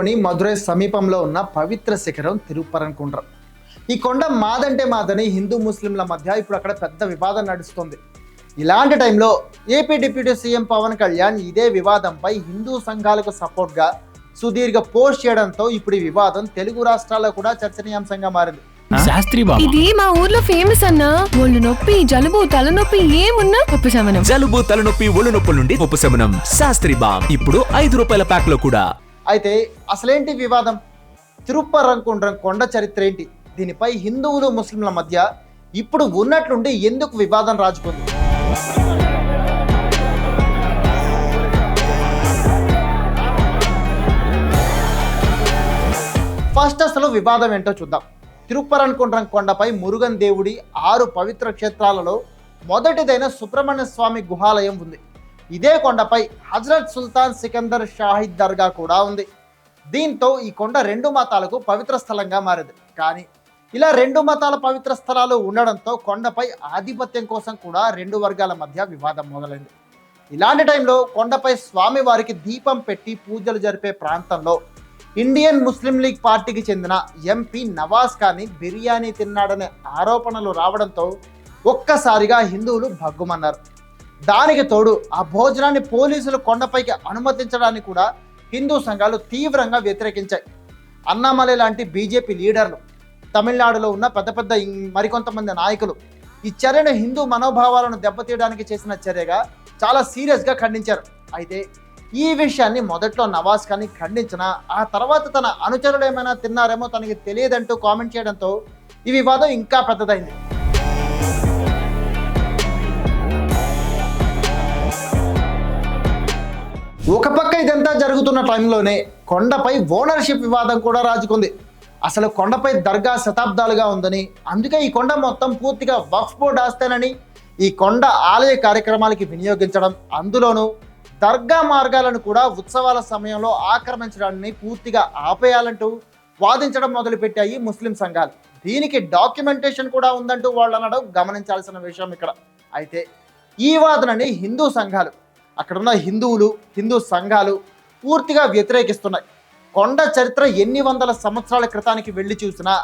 తమిళనాడులోని మధురై సమీపంలో ఉన్న పవిత్ర శిఖరం తిరుపరంకుండ్రం ఈ కొండ మాదంటే మాదని హిందూ ముస్లింల మధ్య ఇప్పుడు అక్కడ పెద్ద వివాదం నడుస్తుంది. ఇలాంటి టైంలో AP deputy CM Pawan Kalyan ఇదే వివాదంపై హిందూ సంఘాలకు సపోర్ట్గా సుదీర్ఘ పోస్ట్ చేయడంతో ఇప్పుడు ఈ వివాదం తెలుగు రాష్ట్రాల్లో కూడా చర్చనీయాంశంగా మారింది. శాస్త్రి బాబు. ఇది మా ఊర్లో ఫేమస్ అన్నా. ఒళ్ళు నొప్పి జలుబు తలనొప్పి ఏమున్నా ఉపశమనం. జలుబు తలనొప్పి ఒళ్ళు నొప్పుల నుండి ఉపశమనం. శాస్త్రి బామ్ ఇప్పుడు ఐదు రూపాయల ప్యాక్లో కూడా అయితే అసలేంటి వివాదం? తిరుప్పరంకుండ్రం కొండ చరిత్ర ఏంటి? దీనిపై హిందువులు ముస్లింల మధ్య ఇప్పుడు ఉన్నట్లుండి ఎందుకు వివాదం రాజుకుంది? ఫస్ట్ అసలు వివాదం ఏంటో చూద్దాం. తిరుపరన్కుండ్రం కొండపై మురుగన్ దేవుడి ఆరు పవిత్ర క్షేత్రాలలో మొదటిదైన సుబ్రహ్మణ్య స్వామి గుహాలయం ఉంది. ఇదే కొండపై హజరత్ సుల్తాన్ సికందర్ షాహిద్ దర్గా కూడా ఉంది. దీంతో ఈ కొండ రెండు మతాలకు పవిత్ర స్థలంగా మారింది. కానీ ఇలా రెండు మతాల పవిత్ర స్థలాలు ఉండడంతో కొండపై ఆధిపత్యం కోసం కూడా రెండు వర్గాల మధ్య వివాదం మొదలైంది. ఇలాంటి టైంలో కొండపై స్వామివారికి దీపం పెట్టి పూజలు జరిపే ప్రాంతంలో ఇండియన్ ముస్లిం లీగ్ పార్టీకి చెందిన ఎంపీ నవాజ్ ఖాని బిర్యానీ తిన్నాడనే ఆరోపణలు రావడంతో ఒక్కసారిగా హిందువులు భగ్గుమన్నారు. దానికి తోడు ఆ భోజనాన్ని పోలీసులు కొండపైకి అనుమతించడాన్ని కూడా హిందూ సంఘాలు తీవ్రంగా వ్యతిరేకించాయి. అన్నామలై లాంటి బీజేపీ లీడర్లు తమిళనాడులో ఉన్న పెద్ద పెద్ద మరికొంతమంది నాయకులు ఈ చర్యను హిందూ మనోభావాలను దెబ్బతీయడానికి చేసిన చర్యగా చాలా సీరియస్గా ఖండించారు. అయితే ఈ విషయాన్ని మొదట్లో నవాజ్ ఖాన్ ఖండించిన ఆ తర్వాత తన అనుచరులు ఏమైనా తిన్నారేమో తనకి తెలియదంటూ కామెంట్ చేయడంతో ఈ వివాదం ఇంకా పెద్దదైంది. ఒక పక్క ఇదంతా జరుగుతున్న టైంలోనే కొండపై ఓనర్షిప్ వివాదం కూడా రాజుకుంది. అసలు కొండపై దర్గా శతాబ్దాలుగా ఉందని అందుకే ఈ కొండ మొత్తం పూర్తిగా వక్ఫ్ బోర్డ్ ఆస్తేనని ఈ కొండ ఆలయ కార్యక్రమాలకి వినియోగించడం అందులోనూ దర్గా మార్గాలను కూడా ఉత్సవాల సమయంలో ఆక్రమించడాన్ని పూర్తిగా ఆపేయాలంటూ వాదించడం మొదలుపెట్టాయి ముస్లిం సంఘాలు. దీనికి డాక్యుమెంటేషన్ కూడా ఉందంటూ వాళ్ళు అనడం గమనించాల్సిన విషయం ఇక్కడ. అయితే ఈ వాదనని హిందూ సంఘాలు అక్కడున్న హిందువులు హిందూ సంఘాలు పూర్తిగా వ్యతిరేకిస్తున్నాయి. కొండ చరిత్ర ఎన్ని వందల సంవత్సరాల క్రితానికి వెళ్ళి చూసినా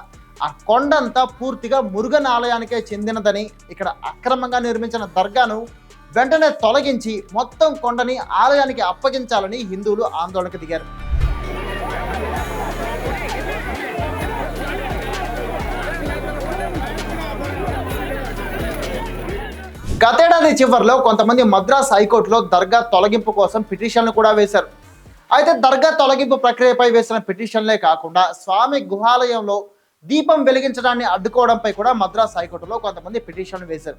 ఆ కొండ అంతా పూర్తిగా మురుగన్ ఆలయానికే చెందినదని ఇక్కడ అక్రమంగా నిర్మించిన దర్గాను వెంటనే తొలగించి మొత్తం కొండని ఆలయానికి అప్పగించాలని హిందువులు ఆందోళనకు దిగారు. గతేడాది చివరిలో కొంతమంది మద్రాస్ హైకోర్టులో దర్గా తొలగింపు కోసం పిటిషన్లు కూడా వేశారు. అయితే దర్గా తొలగింపు ప్రక్రియపై వేసిన పిటిషన్లే కాకుండా స్వామి గుహాలయంలో దీపం వెలిగించడాన్ని అడ్డుకోవడంపై కూడా మద్రాస్ హైకోర్టులో కొంతమంది పిటిషన్లు వేశారు.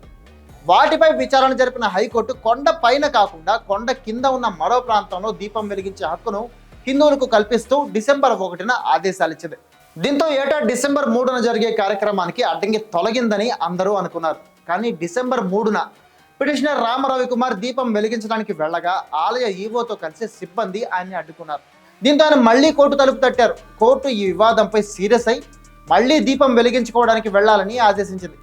వాటిపై విచారణ జరిపిన హైకోర్టు కొండ పైన కాకుండా కొండ కింద ఉన్న మరో ప్రాంతంలో దీపం వెలిగించే హక్కును హిందువులకు కల్పిస్తూ డిసెంబర్ ఒకటిన ఆదేశాలు ఇచ్చింది. దీంతో ఏటా డిసెంబర్ మూడున జరిగే కార్యక్రమానికి అడ్డంకి తొలగిందని అందరూ అనుకున్నారు. కానీ డిసెంబర్ మూడున పిటిషనర్ రామ రవికుమార్ దీపం వెలిగించడానికి వెళ్ళగా ఆలయ ఈవోతో కలిసి సిబ్బంది ఆయన్ని అడ్డుకున్నారు. దీంతో ఆయన మళ్ళీ కోర్టు తలుపు తట్టారు. కోర్టు ఈ వివాదంపై సీరియస్ అయి మళ్ళీ దీపం వెలిగించుకోవడానికి వెళ్ళాలని ఆదేశించింది.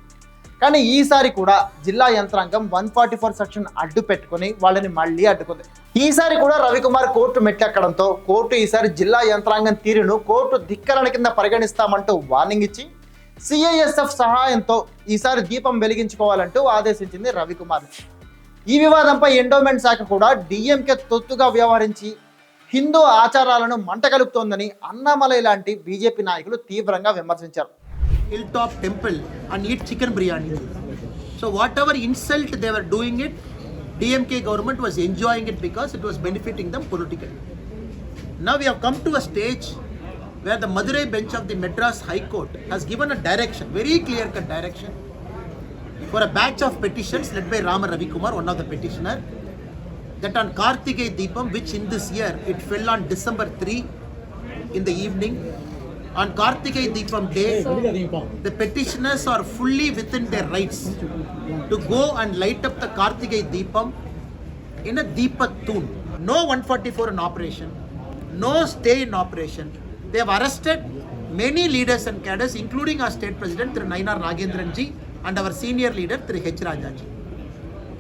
కానీ ఈసారి కూడా జిల్లా యంత్రాంగం వన్ ఫార్టీ ఫోర్ సెక్షన్ అడ్డు పెట్టుకుని వాళ్ళని మళ్ళీ అడ్డుకుంది. ఈసారి కూడా రవికుమార్ కోర్టు మెట్టెక్కడంతో కోర్టు ఈసారి జిల్లా యంత్రాంగం తీరును కోర్టు ధిక్కరణ కింద పరిగణిస్తామంటూ వార్నింగ్ ఇచ్చి సిఐఎస్ఎఫ్ సహాయంతో ఈసారి దీపం వెలిగించుకోవాలంటూ ఆదేశించింది రవికుమార్. ఈ వివాదంపై ఎండోమెంట్ శాఖ కూడా డిఎంకే తొత్తుగా వ్యవహరించి హిందూ ఆచారాలను మంట కలుపుతోందని అన్నామలై లాంటి బీజేపీ నాయకులు తీవ్రంగా విమర్శించారు. Hill top temple and eat chicken biryani so whatever insult they're doing it DMK government was enjoying it because it was benefiting them political now you come to a stage where the Madurai bench of the Madras High Court has given a direction, very clear cut direction, for a batch of petitions led by Rama Ravi Kumar, one of the petitioner, that on Kartikay Deepam, which in this year it fell on December 3 in the evening, on Kartikay Deepam day, the petitioners are fully within their rights to go and light up the Kartikay Deepam in a Deepatun. No 144 in operation, no stay in operation. They have arrested many leaders and cadres, including our state president, Thiru Nainar Nagendran ji, and our senior leader, Thiru H. Raja ji.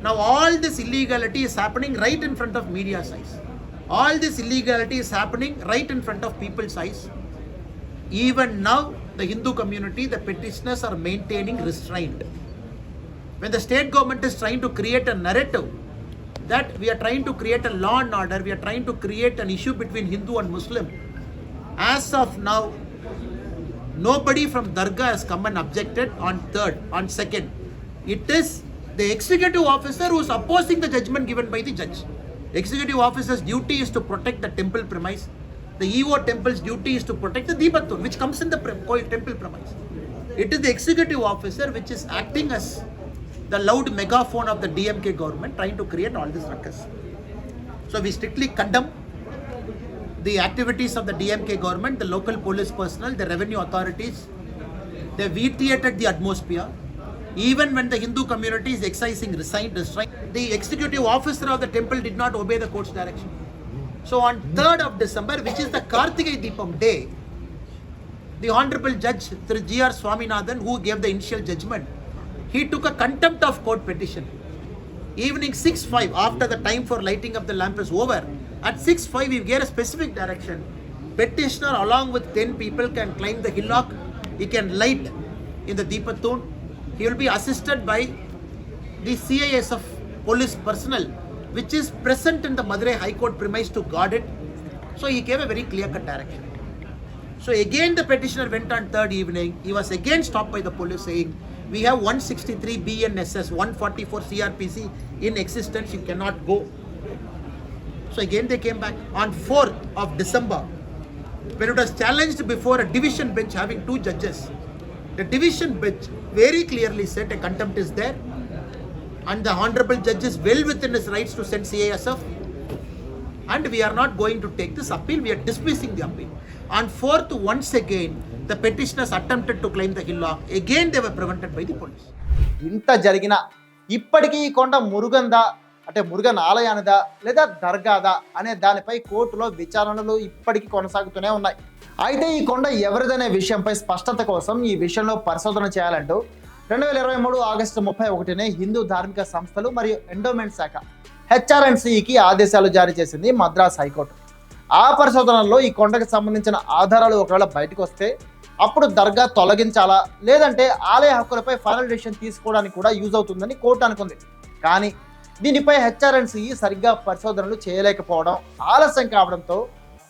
Now all this illegality is happening right in front of media's eyes. All this illegality is happening right in front of people's eyes. Even now, the Hindu community, the petitioners are maintaining restraint. When the state government is trying to create a narrative that we are trying to create a law and order, we are trying to create an issue between Hindu and Muslim. As of now, nobody from Dargah has come and objected on third, on second. It is the executive officer who is opposing the judgment given by the judge. Executive officer's duty is to protect the temple premise. The EO temple's duty is to protect the Deepathun, which comes in the temple premise. It is the executive officer which is acting as the loud megaphone of the DMK government trying to create all this ruckus. So we strictly condemn the activities of the DMK government, the local police personnel, the revenue authorities. They vitiated the atmosphere. Even when the Hindu community is excising restraint, restraint, the executive officer of the temple did not obey the court's direction. So on 3rd of December, which is the Kartigai Deepam day, the Honorable Judge Sri G.R. Swaminathan, who gave the initial judgment, he took a contempt of court petition. Evening 6.5, after the time for lighting up the lamp is over, at 6.5 he get a specific direction. Petitioner along with 10 people can climb the hillock, he can light in the Deepatun. He will be assisted by the CISF police personnel, which is present in the Madurai High Court premise to guard it. So he gave a very clear-cut direction. So again, the petitioner went on third evening. He was again stopped by the police saying, "We have 163 BNSS, 144 CRPC in existence. You cannot go." So again, they came back on 4th of December, when it was challenged before a division bench having two judges. The division bench very clearly said a contempt is there, and the honorable judge is well within his rights to send CASF and we are not going to take this appeal, we are dismissing the appeal. On 4th, once again, the petitioners attempted to climb the hillock. Again, they were prevented by the police. ఇంత జరిగిన ఇప్పటికీ ఈ కొండ మురుగందా అంటే మురుగన్ ఆలయానిదా లేదా దర్గాదా అనే దానిపై కోర్టులో విచారణలు ఇప్పటికీ కొనసాగుతూనే ఉన్నాయి అయితే ఈ కొండ ఎవరిదనే విషయంపై స్పష్టత కోసం ఈ విషయంలో పరిశోధన చేయాలంటూ రెండు వేల ఇరవై మూడు ఆగస్టు ముప్పై ఒకటినే హిందూ ధార్మిక సంస్థలు మరియు ఎండోమెంట్ శాఖ హెచ్ఆర్ఎన్సికి ఆదేశాలు జారీ చేసింది మద్రాస్ హైకోర్టు ఆ పరిశోధనలో ఈ కొండకు సంబంధించిన ఆధారాలు ఒకవేళ బయటకు వస్తే అప్పుడు దర్గా తొలగించాలా? లేదంటే ఆలయ హక్కులపై ఫైనల్ డెసిషన్ తీసుకోవడానికి కూడా యూజ్ అవుతుందని కోర్టు అనుకుంది. కానీ దీనిపై హెచ్ఆర్ఎన్సిఈ సరిగ్గా పరిశోధనలు చేయలేకపోవడం ఆలస్యం కావడంతో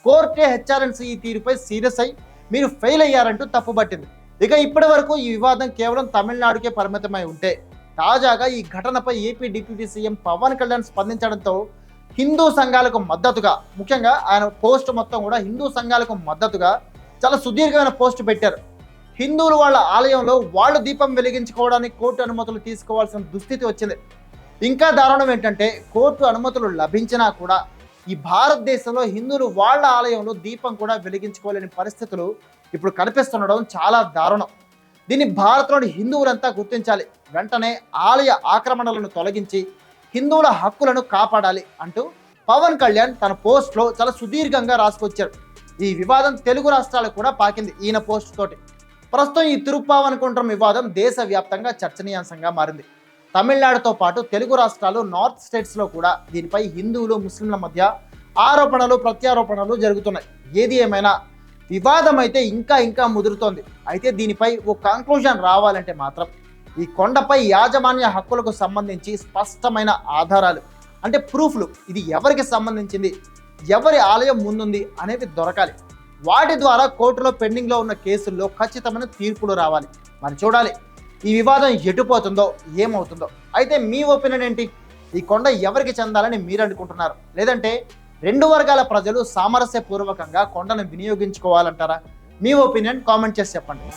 కోర్టే హెచ్ఆర్ఎన్సిఈ తీరుపై సీరియస్ అయి మీరు ఫెయిల్ అయ్యారంటూ తప్పుపట్టింది ఇక ఇప్పటి వరకు ఈ వివాదం కేవలం తమిళనాడుకే పరిమితమై ఉంటే తాజాగా ఈ ఘటనపై AP deputy CM Pawan Kalyan స్పందించడంతో Hindu సంఘాలకు మద్దతుగా ముఖ్యంగా ఆయన పోస్ట్ మొత్తం కూడా హిందూ సంఘాలకు మద్దతుగా చాలా సుదీర్ఘమైన పోస్ట్ పెట్టారు. హిందువులు వాళ్ళ ఆలయంలో వాళ్ళు దీపం వెలిగించుకోవడానికి కోర్టు అనుమతులు తీసుకోవాల్సిన దుస్థితి వచ్చింది. ఇంకా దారుణం ఏంటంటే కోర్టు అనుమతులు లభించినా కూడా ఈ భారతదేశంలో హిందువులు వాళ్ళ ఆలయంలో దీపం కూడా వెలిగించుకోలేని పరిస్థితులు ఇప్పుడు కనిపిస్తుండడం చాలా దారుణం. దీన్ని భారత్లోని హిందువులంతా గుర్తించాలి. వెంటనే ఆలయ ఆక్రమణలను తొలగించి హిందువుల హక్కులను కాపాడాలి అంటూ పవన్ కళ్యాణ్ తన పోస్ట్లో చాలా సుదీర్ఘంగా రాసుకొచ్చారు. ఈ వివాదం తెలుగు రాష్ట్రాలకు కూడా పాకింది ఈయన పోస్ట్ తోటి. ప్రస్తుతం ఈ తిరుప్పావన్ కుంట్రం వివాదం దేశవ్యాప్తంగా చర్చనీయాంశంగా మారింది. తమిళనాడుతో పాటు తెలుగు రాష్ట్రాలు నార్త్ స్టేట్స్లో కూడా దీనిపై హిందువులు ముస్లింల మధ్య ఆరోపణలు ప్రత్యారోపణలు జరుగుతున్నాయి. ఏది ఏమైనా వివాదం అయితే ఇంకా ఇంకా ముదురుతోంది. అయితే దీనిపై ఓ కంక్లూజన్ రావాలంటే మాత్రం ఈ కొండపై యాజమాన్య హక్కులకు సంబంధించి స్పష్టమైన ఆధారాలు అంటే ప్రూఫ్లు ఇది ఎవరికి సంబంధించింది? ఎవరి ఆలయం ముందుంది అనేవి దొరకాలి. వాటి ద్వారా కోర్టులో పెండింగ్లో ఉన్న కేసుల్లో ఖచ్చితమైన తీర్పులు రావాలి. మరి చూడాలి ఈ వివాదం ఎటుపోతుందో ఏమవుతుందో. అయితే మీ ఒపీనియన్ ఏంటి? ఈ కొండ ఎవరికి చెందాలని మీరు అనుకుంటున్నారు? లేదంటే రెండు వర్గాల ప్రజలు సామరస్యపూర్వకంగా కొండను వినియోగించుకోవాలంటారా? మీ ఒపీనియన్ కామెంట్ చేసి చెప్పండి.